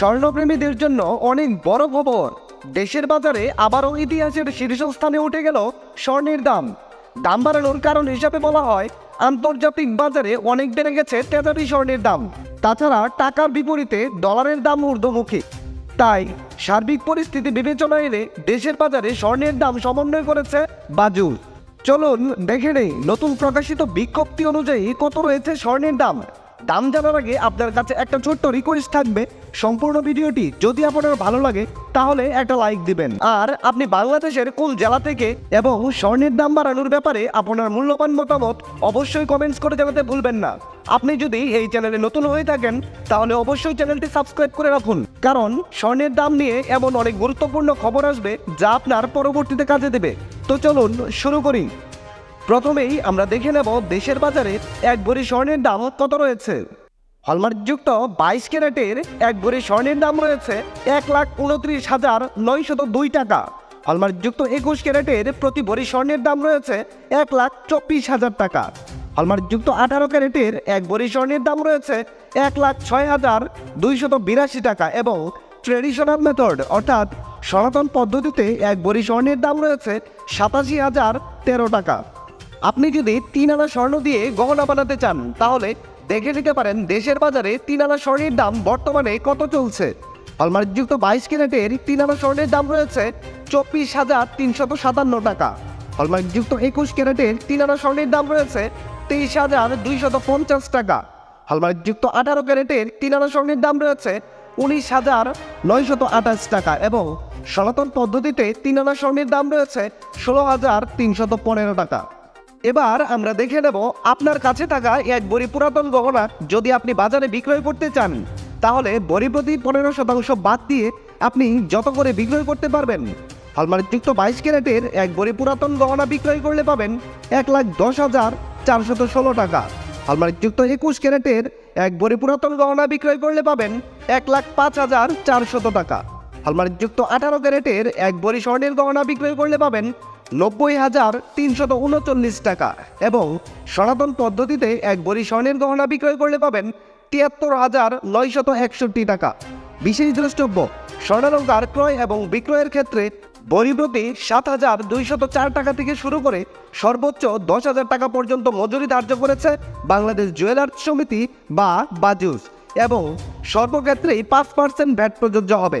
স্বর্ণপ্রেমীদের জন্য অনেক বড় খবর দেশের বাজারে আবারও ইতিহাসের শীর্ষস্থানে উঠে গেল স্বর্ণের দাম। দাম বাড়ানোর কারণ হিসাবে বলা হয়, আন্তর্জাতিক বাজারে অনেক বেড়ে গেছে তেজারি স্বর্ণের দাম। তাছাড়া টাকার বিপরীতে ডলারের দাম ঊর্ধ্বমুখী। তাই সার্বিক পরিস্থিতি বিবেচনায় এনে দেশের বাজারে স্বর্ণের দাম সমন্বয় করেছে বাজুল। চলুন দেখে নেই, নতুন প্রকাশিত বিজ্ঞপ্তি অনুযায়ী কত রয়েছে স্বর্ণের দাম। দাম জানার আগে আপনার কাছে একটা ছোট্ট রিকোয়েস্ট থাকবে। সম্পূর্ণ ভিডিওটি যদি আপনার ভালো লাগে, তাহলে একটা লাইক দিবেন। আর আপনি বাংলাদেশের কোন জেলা থেকে এবং স্বর্ণের দাম বাড়ানোর ব্যাপারে আপনার মূল্যবান মতামত অবশ্যই কমেন্টস করে জানাতে ভুলবেন না। আপনি যদি এই চ্যানেলে নতুন হয়ে থাকেন, তাহলে অবশ্যই চ্যানেলটি সাবস্ক্রাইব করে রাখুন। কারণ স্বর্ণের দাম নিয়ে এমন অনেক গুরুত্বপূর্ণ খবর আসবে যা আপনার পরবর্তীতে কাজে দেবে। তো চলুন শুরু করি। প্রথমেই আমরা দেখে নেব দেশের বাজারে এক ভরি স্বর্ণের দাম কত রয়েছে। হলমার্কযুক্ত বাইশ ক্যারেটের এক ভরি স্বর্ণের দাম রয়েছে এক লাখ উনত্রিশ হাজার নয়শত দুই টাকা। হলমার্কযুক্ত একুশ ক্যারেটের প্রতি ভরি স্বর্ণের দাম রয়েছে এক লাখ চব্বিশ হাজার টাকা। হলমার্কযুক্ত আঠারো ক্যারেটের এক ভরি স্বর্ণের দাম রয়েছে এক লাখ ছয় হাজার দুইশত বিরাশি টাকা এবং ট্রেডিশনাল মেথড অর্থাৎ সনাতন পদ্ধতিতে এক ভরি স্বর্ণের দাম রয়েছে সাতাশি হাজার তেরো টাকা। আপনি যদি তিন আনা স্বর্ণ দিয়ে গহনা বানাতে চান, তাহলে দেখে নিতে পারেন দেশের বাজারে তিন আনা স্বর্ণের দাম বর্তমানে কত চলছে। হলমার্কযুক্ত বাইশ ক্যারেটের তিন আনা স্বর্ণের দাম রয়েছে চব্বিশ হাজার তিনশত সাতান্ন টাকা। হলমার্কযুক্ত একুশ ক্যারেটের তিন আনা স্বর্ণের দাম রয়েছে তেইশ হাজার দুইশত পঞ্চাশ টাকা। হলমার্কযুক্ত আঠারো ক্যারেটের তিন আনা স্বর্ণের দাম রয়েছে উনিশ হাজার নয়শত আঠাশ টাকা এবং সনাতন পদ্ধতিতে তিন আনা স্বর্ণের দাম রয়েছে ষোলো হাজার তিনশত পনেরো টাকা। এবার আমরা দেখে নেব আপনার কাছে থাকা এক বড়ি পুরাতন গহনা যদি আপনি বাজারে বিক্রয় করতে চান। তাহলে বড়ি প্রতি পনেরো শতাংশ বাদ দিয়ে আপনি যত করে বিক্রয় করতে পারবেন। হলমার্কযুক্ত বাইশ ক্যারেটের এক বড়ি পুরাতন গহনা বিক্রয় করলে পাবেন এক লাখ দশ হাজার চারশত ষোলো টাকা। হলমার্কযুক্ত একুশ ক্যারেটের এক বড়ি পুরাতন গহনা বিক্রয় করলে পাবেন এক লাখ পাঁচ হাজার চারশত টাকা। হলমার্কযুক্ত আঠারো ক্যারেটের এক বড়ি স্বর্ণের গহনা বিক্রয় করলে পাবেন নব্বই হাজার তিনশত উনচল্লিশ টাকা এবং সনাতন পদ্ধতিতে এক বড়ি স্বর্ণের গহনা বিক্রয় করলে পাবেন তিয়াত্তর হাজার নয়শত একষট্টি টাকা। বিশেষ দ্রষ্টব্য, স্বর্ণালঙ্কার ক্রয় এবং বিক্রয়ের ক্ষেত্রে বড়ি প্রতি সাত হাজার দুইশত চার টাকা থেকে শুরু করে সর্বোচ্চ দশ হাজার টাকা পর্যন্ত মজুরি ধার্য করেছে বাংলাদেশ জুয়েলার্স সমিতি বা বাজুস এবং সর্বক্ষেত্রেই পাঁচ পার্সেন্ট ভ্যাট প্রযোজ্য হবে।